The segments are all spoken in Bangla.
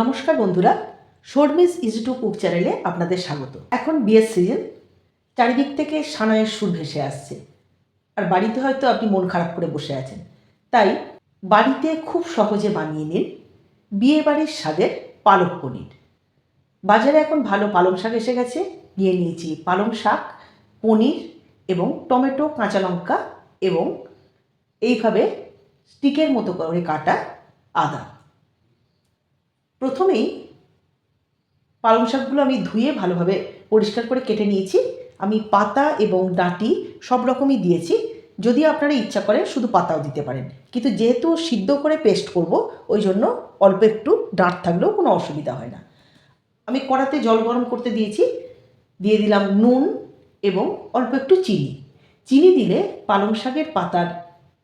নমস্কার বন্ধুরা শর্মিস ইজি টু কুক চ্যানেলে আপনাদের স্বাগত। এখন বিয়ের সিজন, চারিদিক থেকে সানায়ের সুর ভেসে আসছে। আর বাড়িতে হয়তো আপনি মন খারাপ করে বসে আছেন। তাই বাড়িতে খুব সহজে বানিয়ে নিন বিয়ে বাড়ির স্বাদের পালক পনির। বাজারে এখন ভালো পালং শাক এসে গেছে। নিয়ে নিয়েছি পালং শাক, পনির এবং টমেটো, কাঁচা লঙ্কা এবং এইভাবে স্টিকের মতো করে কাটা আদা। প্রথমেই পালং শাকগুলো আমি ধুয়ে ভালোভাবে পরিষ্কার করে কেটে নিয়েছি। আমি পাতা এবং ডাঁটি সব রকমই দিয়েছি। যদি আপনারা ইচ্ছা করেন শুধু পাতাও দিতে পারেন। কিন্তু যেহেতু সিদ্ধ করে পেস্ট করব, ওই জন্য অল্প একটু ডাঁট থাকলেও কোনো অসুবিধা হয় না। আমি কড়াতে জল গরম করতে দিয়েছি। দিয়ে দিলাম নুন এবং অল্প একটু চিনি। চিনি দিলে পালং শাকের পাতার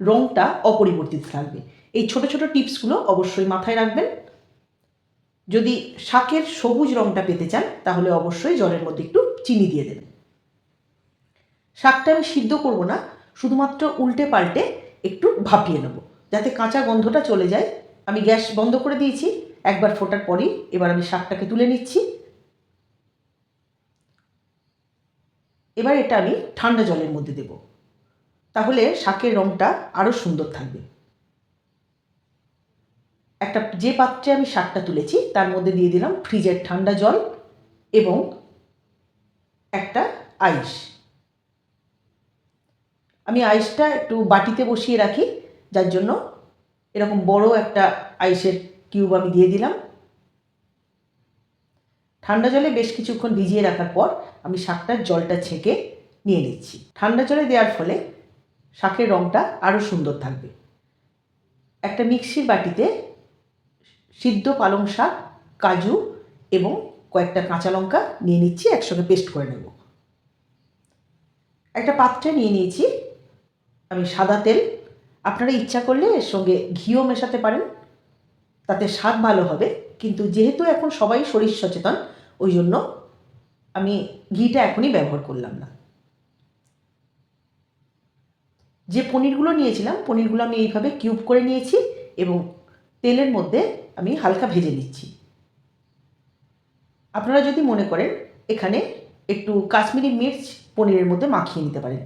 রঙটা অপরিবর্তিত থাকবে। এই ছোট ছোট টিপসগুলো অবশ্যই মাথায় রাখবেন। যদি শাকের সবুজ রঙটা পেতে চান, তাহলে অবশ্যই জলের মধ্যে একটু চিনি দিয়ে দেবেন। শাকটা আমি সিদ্ধ করব না, শুধুমাত্র উল্টে পাল্টে একটু ভাপিয়ে নেব। যাতে কাঁচা গন্ধটা চলে যায়, আমি গ্যাস বন্ধ করে দিয়েছি, একবার ফোটার পরই এবার আমি শাকটাকে তুলে নিচ্ছি। এবার এটা আমি ঠান্ডা জলের মধ্যে দেব। তাহলে শাকের রঙটা আরও সুন্দর থাকবে। একটা যে পাত্রে আমি শাকটা তুলেছি, তার মধ্যে দিয়ে দিলাম ফ্রিজের ঠান্ডা জল এবং একটা আইস। আমি আইসটা একটু বাটিতে বসিয়ে রাখি, যার জন্য এরকম বড় একটা আইসের কিউব আমি দিয়ে দিলাম। ঠান্ডা জলে বেশ কিছুক্ষণ ভিজিয়ে রাখার পর আমি শাকটার জলটা ছেঁকে নিয়ে নিচ্ছি। ঠান্ডা জলে দেওয়ার ফলে শাকের রঙটা আরও সুন্দর থাকবে। একটা মিক্সির বাটিতে সিদ্ধ পালং শাক, কাজু এবং কয়েকটা কাঁচা লঙ্কা নিয়ে নিচ্ছি, একসঙ্গে পেস্ট করে নেব। একটা পাত্রে নিয়ে নিয়েছি আমি সাদা তেল। আপনারা ইচ্ছা করলে এর সঙ্গে ঘিও মেশাতে পারেন, তাতে স্বাদ ভালো হবে। কিন্তু যেহেতু এখন সবাই শরীর সচেতন, ওই জন্য আমি ঘিটা এখনই ব্যবহার করলাম না। যে পনিরগুলো নিয়েছিলাম, পনিরগুলো আমি এইভাবে কিউব করে নিয়েছি এবং তেলের মধ্যে আমি হালকা ভেজে নিচ্ছি। আপনারা যদি মনে করেন, এখানে একটু কাশ্মীরি মির্চ পনিরের মধ্যে মাখিয়ে নিতে পারেন।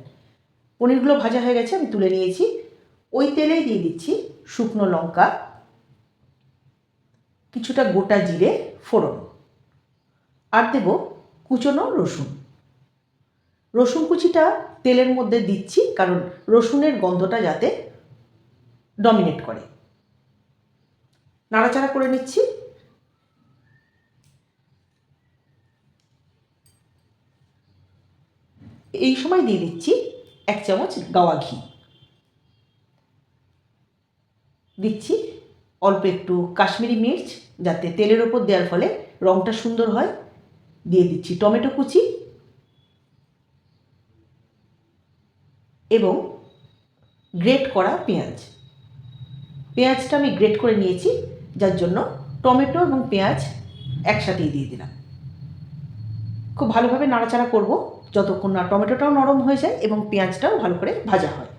পনিরগুলো ভাজা হয়ে গেছে, আমি তুলে নিয়েছি। ওই তেলেই দিয়ে দিচ্ছি শুকনো লঙ্কা, কিছুটা গোটা জিরে, ফোড়ন। আর দেব কুচনো রসুন। রসুন কুচিটা তেলের মধ্যে দিচ্ছি, কারণ রসুনের গন্ধটা যাতে ডমিনেট করে। নাড়াচাড়া করে নিচ্ছি। এই সময় দিয়ে দিচ্ছি এক চামচ গাওয়া ঘি। দিচ্ছি অল্প একটু কাশ্মীরি মির্চ যাতে তেলের ওপর দেওয়ার ফলে রঙটা সুন্দর হয়। দিয়ে দিচ্ছি টমেটো কুচি। এবং গ্রেট করা পেঁয়াজ। পেঁয়াজটা আমি গ্রেট করে নিয়েছি। যার জন্য টমেটো এবং পেঁয়াজ একসাথেই দিয়ে দিলাম। খুব ভালোভাবে নাড়াচাড়া করব, যতক্ষণ না টমেটোটাও নরম হয়ে যায় এবং পেঁয়াজটাও ভালো করে ভাজা হয়।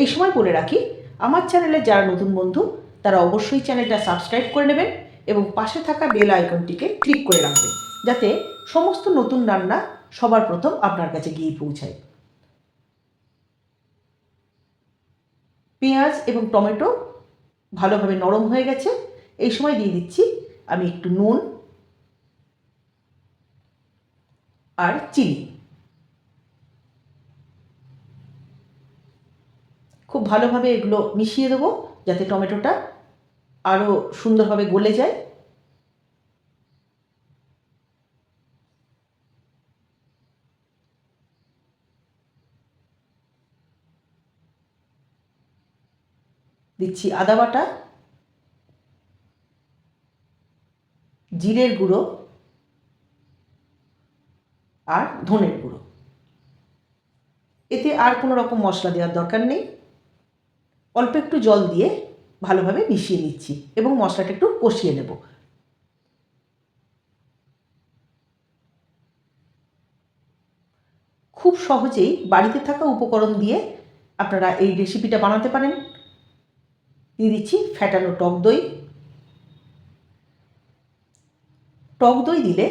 এই সময় বলে রাখি, আমার চ্যানেলে যারা নতুন বন্ধু, তারা অবশ্যই চ্যানেলটা সাবস্ক্রাইব করে নেবেন এবং পাশে থাকা বেল আইকনটিকে ক্লিক করে রাখবেন, যাতে সমস্ত নতুন রান্না সবার প্রথম আপনার কাছে গিয়ে পৌঁছায়। পেঁয়াজ এবং টমেটো ভালোভাবে নরম হয়ে গেছে এই সময় দিয়ে দিচ্ছি আমি একটু নুন আর চিনি। খুব ভালোভাবে এগুলো মিশিয়ে দেবো যাতে টমেটোটা আরও সুন্দরভাবে গলে যায়। দিচ্ছি আদা বাটা। জিরের গুঁড়ো আর ধনের গুঁড়ো। এতে আর কোনো রকম মশলা দেওয়ার দরকার নেই। অল্প একটু জল দিয়ে ভালোভাবে মিশিয়ে নিচ্ছি এবং মশলাটা একটু কষিয়ে নেব। খুব সহজেই বাড়িতে থাকা উপকরণ দিয়ে আপনারা এই রেসিপিটা বানাতে পারেন। দিয়ে দিচ্ছি ফ্যাটানো টক দই। টক দই দিলে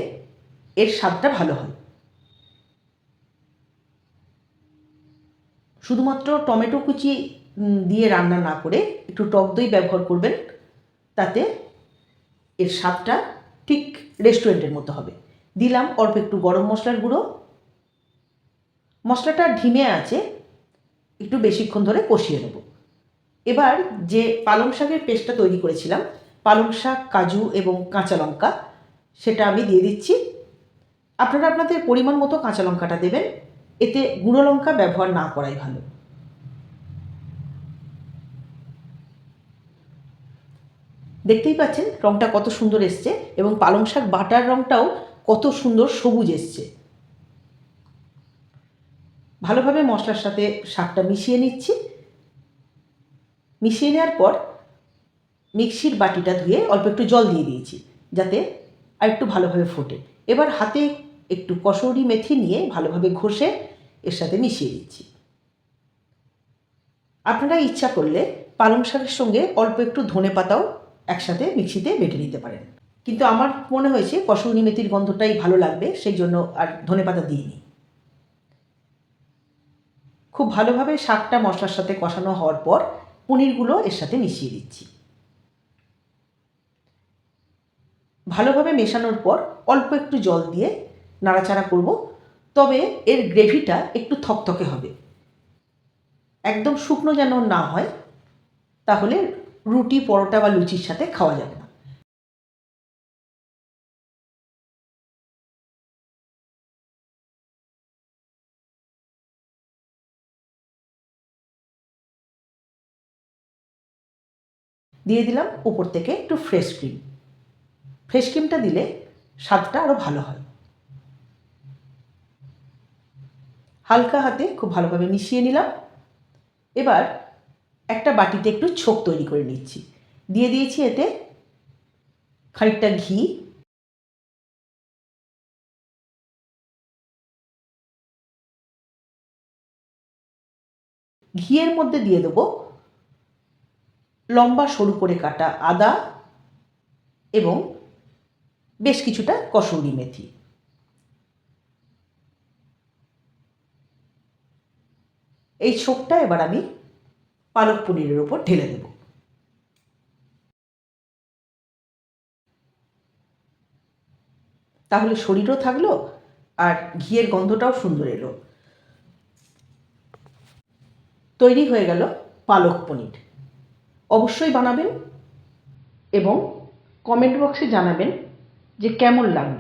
এর স্বাদটা ভালো হয়। শুধুমাত্র টমেটো কুচি দিয়ে রান্না না করে একটু টক দই ব্যবহার করবেন, তাতে এর স্বাদটা ঠিক রেস্টুরেন্টের মতো হবে। দিলাম অল্প একটু গরম মশলার গুঁড়ো। মশলাটা ঢিমে আছে, একটু বেশিক্ষণ ধরে কষিয়ে নেব। এবার যে পালং শাকের পেস্টটা তৈরি করেছিলাম, পালং শাক, কাজু এবং কাঁচা লঙ্কা সেটা আমি দিয়ে দিচ্ছি। আপনারা আপনাদের পরিমাণ মতো কাঁচা লঙ্কাটা দেবেন। এতে গুঁড়ো লঙ্কা ব্যবহার না করাই ভালো। দেখতেই পাচ্ছেন রঙটা কত সুন্দর এসছে এবং পালং শাক বাটার রঙটাও কত সুন্দর সবুজ এসছে। ভালোভাবে মশলার সাথে শাকটা মিশিয়ে নিচ্ছি। মিশিয়ে নেওয়ার পর মিক্সির বাটিটা ধুয়ে অল্প একটু জল দিয়ে দিয়েছি যাতে আর একটু ভালোভাবে ফোটে। এবার হাতে একটু কসৌরি মেথি নিয়ে ভালোভাবে ঘষে এর সাথে মিশিয়ে দিচ্ছি। আপনারা ইচ্ছা করলে পালং শাকের সঙ্গে অল্প একটু ধনে পাতাও একসাথে মিক্সিতে বেটে নিতে পারেন। কিন্তু আমার মনে হয়েছে কসৌরি মেথির গন্ধটাই ভালো লাগবে, সেই জন্য আর ধনে পাতা দিইনি। খুব ভালোভাবে শাকটা মশলার সাথে কষানো হওয়ার পর পনিরগুলো এর সাথে মিশিয়ে দিচ্ছি। ভালোভাবে মেশানোর পর অল্প একটু জল দিয়ে নাড়াচাড়া করব। তবে এর গ্রেভিটা একটু থকথকে হবে। একদম শুকনো যেন না হয়, তাহলে রুটি, পরোটা বা লুচির সাথে খাওয়া যাবে না। দিয়ে দিলাম উপর থেকে একটু ফ্রেশ ক্রিম ফ্রেশ ক্রিমটা দিলে স্বাদটা আরও ভালো হয়। হালকা হাতে খুব ভালোভাবে মিশিয়ে নিলাম। এবার একটা বাটিতে একটু ছোপ তৈরি করে নিচ্ছি। দিয়ে দিয়েছি এতে খানিকটা ঘি। ঘিয়ের মধ্যে দিয়ে দেবো লম্বা সরু করে কাটা আদা এবং বেশ কিছুটা কসুরি মেথি। এই ছোপটা এবার আমি পালক পনিরের উপর ঢেলে দেব। তাহলে শরীরও থাকল আর ঘিয়ের গন্ধটাও সুন্দর এলো। তৈরি হয়ে গেল পালক পনির। অবশ্যই বানাবেন এবং কমেন্ট বক্সে জানাবেন যে কেমন লাগল।